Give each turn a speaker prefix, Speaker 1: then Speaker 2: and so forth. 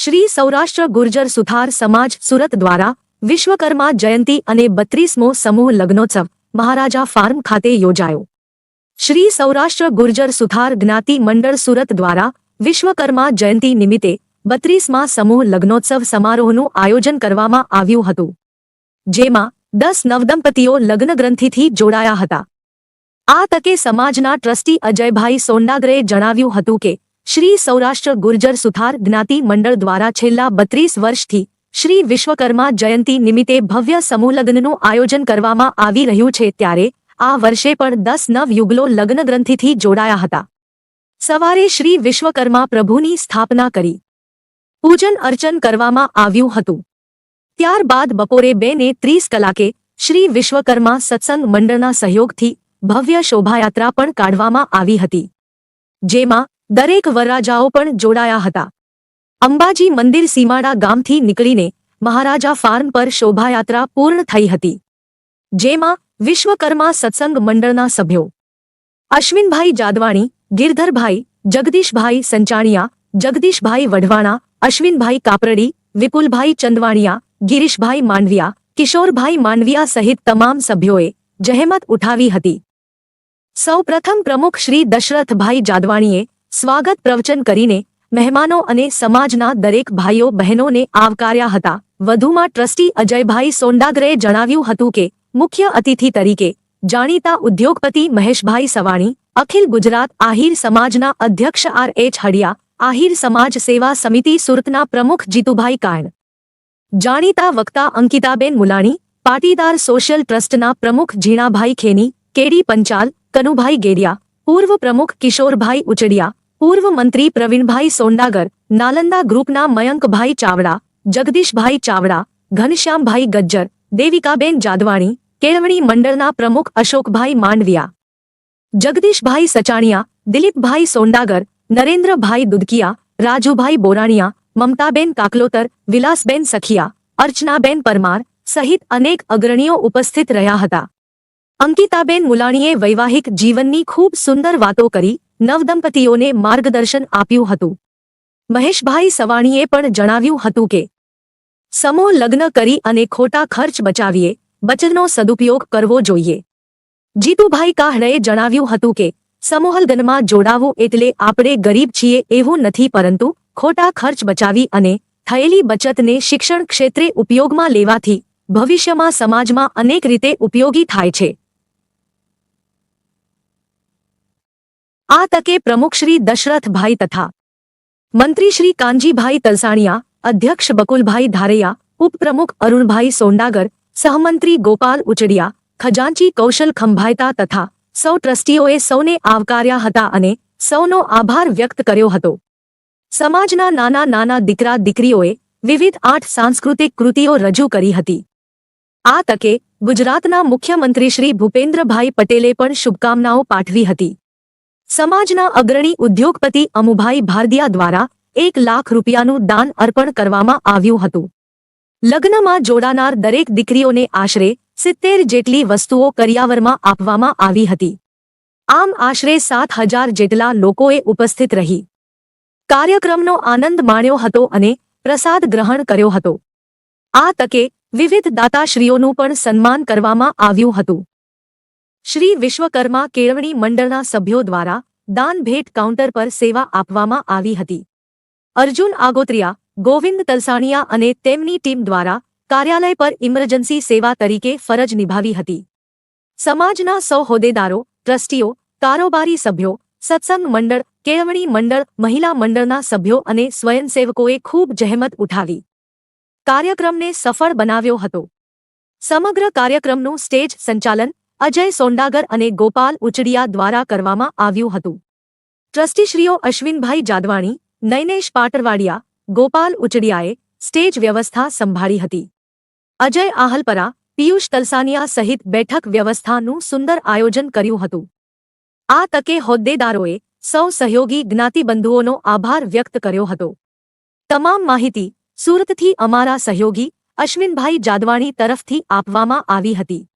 Speaker 1: શ્રી સૌરાષ્ટ્ર ગુર્જર સુથાર સમાજ સુરત દ્વારા વિશ્વકર્મા જયંતી અને બત્રીસમો સમૂહ લગ્નોત્સવ, મહારાજા ફાર્મ ખાતે યોજાયો. શ્રી સૌરાષ્ટ્ર ગુર્જર સુથાર જ્ઞાતિ મંડળ સુરત દ્વારા વિશ્વકર્મા જયંતી નિમિત્તે બત્રીસમાં સમૂહ લગ્નોત્સવ સમારોહનું આયોજન કરવામાં આવ્યું હતું, જેમાં દસ નવદંપતીઓ લગ્નગ્રંથિથી જોડાયા હતા. આ તકે સમાજના ટ્રસ્ટી અજયભાઈ સોંડાગરે જણાવ્યું હતું કે શ્રી સૌરાષ્ટ્ર ગુર્જર સુથાર જ્ઞાતિ મંડળ દ્વારા છેલ્લા બત્રીસ વર્ષથી શ્રી વિશ્વકર્મા જયંતી નિમિત્તે ભવ્ય સમૂહલગ્નનું આયોજન કરવામાં આવી રહ્યું છે ત્યારે આ વર્ષે પણ દસ નવ યુગલો લગ્ન જોડાયા હતા. સવારે શ્રી વિશ્વકર્મા પ્રભુની સ્થાપના કરી. પૂજન અર્ચન કરવામાં આવ્યું હતું. ત્યારબાદ બપોરે બે ને ત્રીસ કલાકે શ્રી વિશ્વકર્મા સત્સંગ મંડળના સહયોગથી ભવ્ય શોભાયાત્રા પણ કાઢવામાં આવી હતી. જેમાં દરેક વરરાજાઓ પણ જોડાયા હતા. અંબાજી મંદિર સીમાડા ગામથી નીકળીને મહારાજા ફાર્મ પર શોભાયાત્રા પૂર્ણ થઈ હતી. જેમાં વિશ્વકર્મા સત્સંગ મંડળના સભ્યો અશ્વિનભાઈ જાદવાણી, ગિરધરભાઈ, જગદીશભાઈ સંચાણિયા, જગદીશભાઈ વઢવાણા, અશ્વિનભાઈ કાપરડી, વિપુલભાઈ ચંદવાણિયા, ગિરીશભાઈ માંડવિયા, કિશોરભાઈ માંડવિયા સહિત તમામ સભ્યોએ જહેમત ઉઠાવી હતી. સૌપ્રથમ પ્રમુખ શ્રી દશરથભાઈ જાદવાણીએ સ્વાગત પ્રવચન કરીને મહેમાનો અને સમાજના દરેક ભાઈઓ બહેનોને આવકાર્યા હતા. વધુમાં ટ્રસ્ટી અજયભાઈ સોંડાગરે જણાવ્યું હતું કે, મુખ્ય અતિથિ તરીકે જાણીતા ઉદ્યોગપતિ મહેશભાઈ સવાણી, અખિલ ગુજરાત આહિર સમાજના અધ્યક્ષ આર એચ હડિયા, આહિર સમાજ સેવા સમિતિ સુરતના પ્રમુખ જીતુભાઈ કાણ. જાણીતા વક્તા અંકિતાબેન મુલાણી, પાટીદાર સોશિયલ ટ્રસ્ટના પ્રમુખ ઝીણાભાઈ ખેની, કેડી પંચાલ, કનુભાઈ ગેડિયા, પૂર્વ પ્રમુખ કિશોરભાઈ ઉચડિયા પૂર્વ મંત્રી પ્રવીણભાઈ સોંડાગર નાલંદા ગ્રુપના મયંકભાઈ ચાવડા, જગદીશભાઈ ચાવડા, ઘનશ્યામભાઈ ગજ્જર, દેવિકાબેન જાદવાણી, કેળવણી મંડળના પ્રમુખ અશોકભાઈ માંડવિયા. જગદીશભાઈ સચાણિયા, દિલીપભાઈ સોંડાગર નરેન્દ્રભાઈ દુદકિયા રાજુભાઈ બોરાણિયા, મમતાબેન કાકલોતર, વિલાસબેન સખિયા, અર્ચનાબેન પરમાર સહિત અનેક અગ્રણીઓ ઉપસ્થિત રહ્યા હતા. અંકિતાબેન મુલાણીએ વૈવાહિક જીવનની ખૂબ સુંદર વાતો કરી નવદંપતીઓને માર્ગદર્શન આપ્યું હતું. મહેશભાઈ સવાણીએ પણ જણાવ્યું હતું કે, સમૂહ લગ્ન કરી અને ખોટા ખર્ચ બચાવીએ બચતનો સદુપયોગ કરવો જોઈએ. જીતુભાઈ કાહણએ જણાવ્યું હતું કે, સમૂહલગ્નમાં જોડાવું એટલે આપણે ગરીબ છીએ એવું નથી પરંતુ ખોટા ખર્ચ બચાવી અને થયેલી બચતને શિક્ષણ ક્ષેત્રે ઉપયોગમાં લેવાથી ભવિષ્યમાં સમાજમાં અનેક રીતે ઉપયોગી થાય છે. આ તકે પ્રમુખ શ્રી દશરથભાઈ તથા મંત્રી શ્રી કાનજીભાઈ તલસાણિયા, અધ્યક્ષ બકુલભાઈ ધારૈયા, ઉપપ્રમુખ અરુણભાઈ સોંડાગર, સહમંત્રી ગોપાલ ઉચડિયા ખજાંચી કૌશલ ખંભાયતા તથા સૌ ટ્રસ્ટીઓએ સૌને આવકાર્યા હતા અને સૌનો આભાર વ્યક્ત કર્યો હતો. સમાજના નાના નાના દીકરા દીકરીઓએ વિવિધ આઠ સાંસ્કૃતિક કૃતિઓ રજૂ કરી હતી. આ તકે ગુજરાતના મુખ્યમંત્રી શ્રી ભૂપેન્દ્રભાઈ પટેલે પણ શુભકામનાઓ પાઠવી હતી. સમાજના અગ્રણી ઉદ્યોગપતિ અમુભાઈ ભારદિયા દ્વારા એક લાખ રૂપિયાનું દાન અર્પણ કરવામાં આવ્યું હતું. લગ્નમાં જોડાનાર દરેક દીકરીઓને આશરે સિત્તેર જેટલી વસ્તુઓ કરિયાવરમાં આપવામાં આવી હતી. આમ આશરે સાત હજાર જેટલા લોકોએ ઉપસ્થિત રહી. કાર્યક્રમનો આનંદ માણ્યો હતો અને પ્રસાદ ગ્રહણ કર્યો હતો. આ તકે વિવિધ દાતાશ્રીઓનું પણ સન્માન કરવામાં આવ્યું હતું. શ્રી વિશ્વકર્મા કેળવણી મંડળના સભ્યો દ્વારા દાન ભેટ કાઉન્ટર પર સેવા આપવામાં આવી હતી. અર્જુન આગોત્રિયા, ગોવિંદ તલસાણિયા અને તેમની ટીમ દ્વારા કાર્યાલય પર ઇમરજન્સી સેવા તરીકે ફરજ નિભાવી હતી. સમાજના સૌ હોદ્દેદારો, ટ્રસ્ટીઓ, કારોબારી સભ્યો, સત્સંગ મંડળ, કેળવણી મંડળ, મહિલા મંડળના સભ્યો અને સ્વયંસેવકોએ ખૂબ જહેમત ઉઠાવી. કાર્યક્રમને સફળ બનાવ્યો હતો. સમગ્ર કાર્યક્રમનું સ્ટેજ સંચાલન અજય સોંડાગર અને ગોપાલ ઉચડિયા દ્વારા કરવામાં આવ્યું હતું. ટ્રસ્ટીશ્રીઓ અશ્વિનભાઈ જાદવાણી, નૈનેશ પાટરવાડિયા, ગોપાલ ઉચડિયાએ સ્ટેજ વ્યવસ્થા સંભાળી હતી. અજય આહલપરા, પિયુષ તલસાનિયા સહિત બેઠક વ્યવસ્થાનું સુંદર આયોજન કર્યું હતું. આ તકે હોદ્દેદારોએ સૌ સહયોગી જ્ઞાતિબંધુઓનો આભાર વ્યક્ત કર્યો હતો. તમામ માહિતી સુરતથી અમારા સહયોગી અશ્વિનભાઈ જાદવાણી તરફથી આપવામાં આવી હતી.